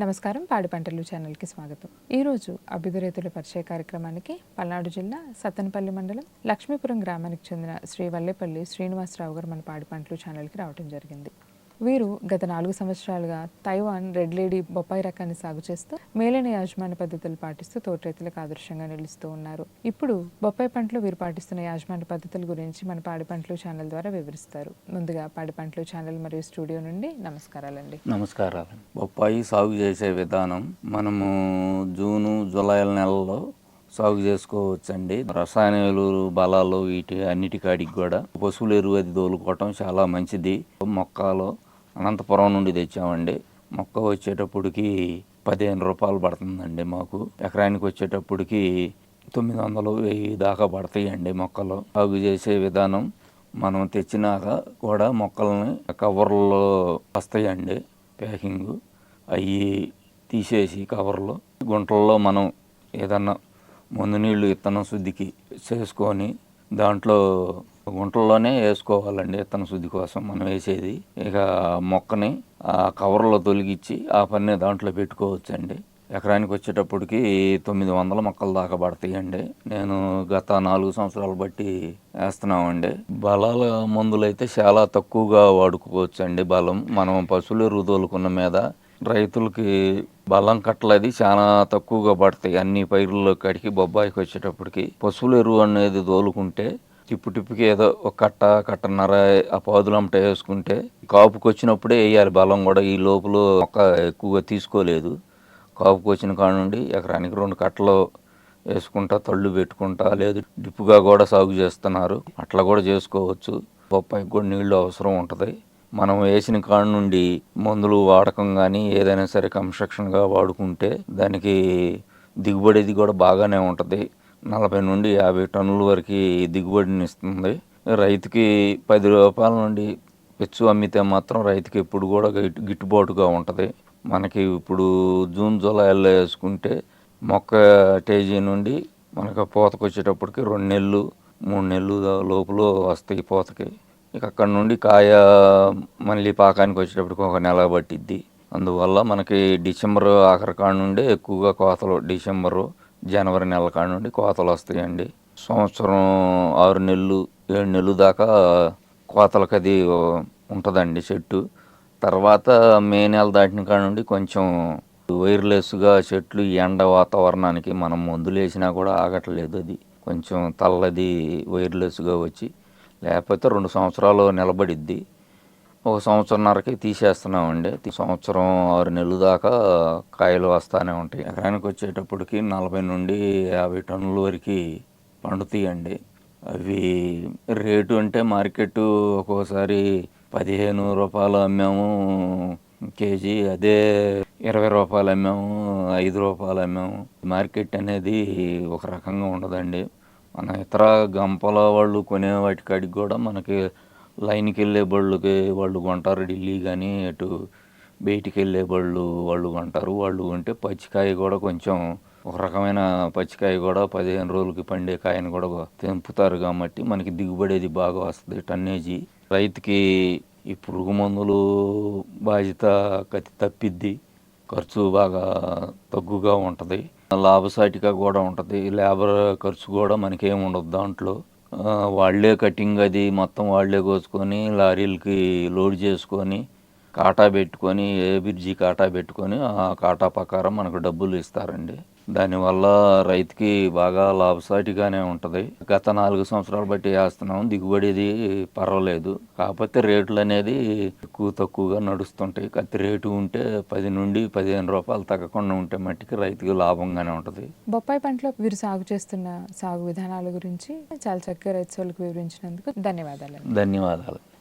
నమస్కారం. పాడి పంటలు ఛానల్కి స్వాగతం. ఈరోజు అభ్యుద రైతుల పరిచయ కార్యక్రమానికి పల్నాడు జిల్లా సత్తనపల్లి మండలం లక్ష్మీపురం గ్రామానికి చెందిన శ్రీ వల్లేపల్లి శ్రీనివాసరావు గారు మన పాడి పంటలు ఛానల్కి రావడం జరిగింది. వీరు గత నాలుగు సంవత్సరాలుగా తైవాన్ రెడ్ లేడీ బొప్పాయి రకాన్ని సాగు చేస్తూ మేలైన యాజమాన్య పద్ధతులు పాటిస్తూ తోట రైతులకు ఆదర్శంగా నిలుస్తూ ఉన్నారు. ఇప్పుడు బొప్పాయి పంటలు వీరు పాటిస్తున్న యాజమాన్య పద్ధతుల గురించి మన పాడి పంటలు ఛానల్ ద్వారా వివరిస్తారు. ముందుగా పాడి పంటలు ఛానల్ మరియు స్టూడియో నుండి నమస్కారాలండి. నమస్కారాలు. బొప్పాయి సాగు చేసే విధానం మనము జూను జూలై నెలలో సాగు చేసుకోవచ్చండి. రసాయన ఎరువులు బలాలు వీటి అన్నిటి కాడికి కూడా పశువుల ఎరువు అది తోలుకోవటం చాలా మంచిది. మొక్కలు అనంతపురం నుండి తెచ్చామండి. మొక్క వచ్చేటప్పటికి పదిహేను రూపాయలు పడుతుందండి మాకు. ఎకరానికి వచ్చేటప్పటికి తొమ్మిది వందలు వెయ్యి దాకా పడతాయండి మొక్కలు. సాగు చేసే విధానం మనం తెచ్చినాక కూడా మొక్కల్ని కవర్లో వస్తాయండి ప్యాకింగ్ అవి తీసేసి కవర్లో. గుంటల్లో మనం ఏదన్నా మందు నీళ్ళు విత్తనం శుద్ధికి చేసుకొని దాంట్లో గుంటల్లోనే వేసుకోవాలండి విత్తన శుద్ధి కోసం. మనం వేసేది ఇక మొక్కని ఆ కవర్లో తొలగించి ఆ పని దాంట్లో పెట్టుకోవచ్చండి. ఎకరానికి వచ్చేటప్పటికి తొమ్మిది వందల మొక్కలు దాకా పడతాయండి. నేను గత నాలుగు సంవత్సరాలు బట్టి వేస్తున్నామండి. బలాల మందులు అయితే చాలా తక్కువగా వాడుకోవచ్చు అండి బలం. మనం పశువులు ఎరువు తోలుకున్న మీద రైతులకి బలం కట్టలది చాలా తక్కువగా పడతాయి. అన్ని పైరుల్లో కడిగి బొబ్బాయికి వచ్చేటప్పటికి పశువుల ఎరువు అనేది తోలుకుంటే టిప్పు టిప్పుకి ఏదో ఒక కట్ట కట్టన్నర ఆ పాదులు అమ్మట వేసుకుంటే కాపుకి వచ్చినప్పుడే వేయాలి. బలం కూడా ఈ లోపల మొక్క ఎక్కువగా తీసుకోలేదు. కాపుకి వచ్చిన కాడ నుండి ఎకరానికి రెండు కట్టలు వేసుకుంటా తళ్ళు పెట్టుకుంటా లేదు డిప్పుగా కూడా సాగు చేస్తున్నారు. అట్లా కూడా చేసుకోవచ్చు. బొప్పాయికి కూడా నీళ్ళు అవసరం ఉంటుంది. మనం వేసిన కాడ నుండి మందులు వాడకం కానీ ఏదైనా సరే కన్స్ట్రక్షన్గా వాడుకుంటే దానికి దిగుబడిది కూడా బాగానే ఉంటుంది. నలభై నుండి యాభై టన్నుల వరకు దిగుబడిని ఇస్తుంది. రైతుకి పది రూపాయల నుండి పెచ్చు అమ్మితే మాత్రం రైతుకి ఎప్పుడు కూడా గిట్- గిట్టుబాటుగా ఉంటుంది. మనకి ఇప్పుడు జూన్ జూలైలో వేసుకుంటే మొక్క టేజీ నుండి మనకు పూతకు వచ్చేటప్పటికి రెండు నెలలు మూడు నెలలు లోపల వస్తాయి పూతకి. ఇక అక్కడ నుండి కాయ మళ్ళీ పాకానికి వచ్చేటప్పటికి ఒక నెల పట్టిద్ది. అందువల్ల మనకి డిసెంబర్ ఆఖరి కాడ ఎక్కువగా కోతలు డిసెంబరు జనవరి నెల కాడ నుండి కోతలు వస్తాయండి. సంవత్సరం ఆరు నెలలు ఏడు నెలలు దాకా కోతలకు అది ఉంటుందండి చెట్టు. తర్వాత మే నెల దాటిన కాడ నుండి కొంచెం వైర్లెస్గా చెట్లు ఎండ వాతావరణానికి మనం మందులు వేసినా కూడా ఆగట్లేదు అది. కొంచెం తల్లది వైర్లెస్గా వచ్చి లేకపోతే రెండు సంవత్సరాలు నిలబడిద్ది. ఒక సంవత్సరంన్నరకి తీసేస్తున్నామండి. సంవత్సరం ఆరు నెలలు దాకా కాయలు వస్తానే ఉంటాయి. ఎకరానికి వచ్చేటప్పటికి నలభై నుండి యాభై టన్నుల వరకు పండుతాయండి. అవి రేటు అంటే మార్కెట్ ఒక్కోసారి పదిహేను రూపాయలు అమ్మాము కేజీ అదే ఇరవై రూపాయలు అమ్మాము ఐదు రూపాయలు అమ్మాము. మార్కెట్ అనేది ఒక రకంగా ఉండదండి. మన ఇతర గంపల వాళ్ళు కొనే వాటి కాడికి కూడా మనకి లైన్కి వెళ్ళే బళ్ళకి వాళ్ళు కొంటారు. ఢిల్లీ కానీ అటు బయటికి వెళ్ళే బళ్ళు వాళ్ళు కొంటారు. వాళ్ళు కొంటే పచ్చికాయ కూడా కొంచెం ఒక రకమైన పచ్చికాయ కూడా పదిహేను రోజులకి పండే కాయను కూడా తెంపుతారు కాబట్టి మనకి దిగుబడేది బాగా వస్తుంది టన్నేజీ. రైతుకి ఈ పురుగు మందులు బాధ్యత కతి తప్పిద్ది. ఖర్చు బాగా తగ్గుగా ఉంటుంది. లాభసాటిగా కూడా ఉంటుంది. లేబర్ ఖర్చు కూడా మనకేం ఉండదు దాంట్లో. వాళ్ళే వాళ్ళే కటింగ్ అది మొత్తం వాళ్ళే కోసుకొని లారీలకి లోడ్ చేసుకొని కాటా పెట్టుకొని ఏ బ్రిడ్జి కాటా పెట్టుకొని ఆ కాటా ప్రకారం మనకు డబ్బులు ఇస్తారండి. దానివల్ల రైతుకి బాగా లాభసాటిగానే ఉంటుంది. గత నాలుగు సంవత్సరాలు బట్టి వేస్తున్నాం. దిగుబడిది పర్వాలేదు. కాకపోతే రేట్లు అనేది ఎక్కువ తక్కువగా నడుస్తుంటాయి. కత్తి రేటు ఉంటే పది నుండి పదిహేను రూపాయలు తగ్గకుండా ఉంటే మట్టికి రైతుకి లాభంగానే ఉంటుంది. బొప్పాయి పంటలో వీరు సాగు చేస్తున్న సాగు విధానాల గురించి చాలా చక్కగా రైతు వివరించినందుకు ధన్యవాదాలు. ధన్యవాదాలు.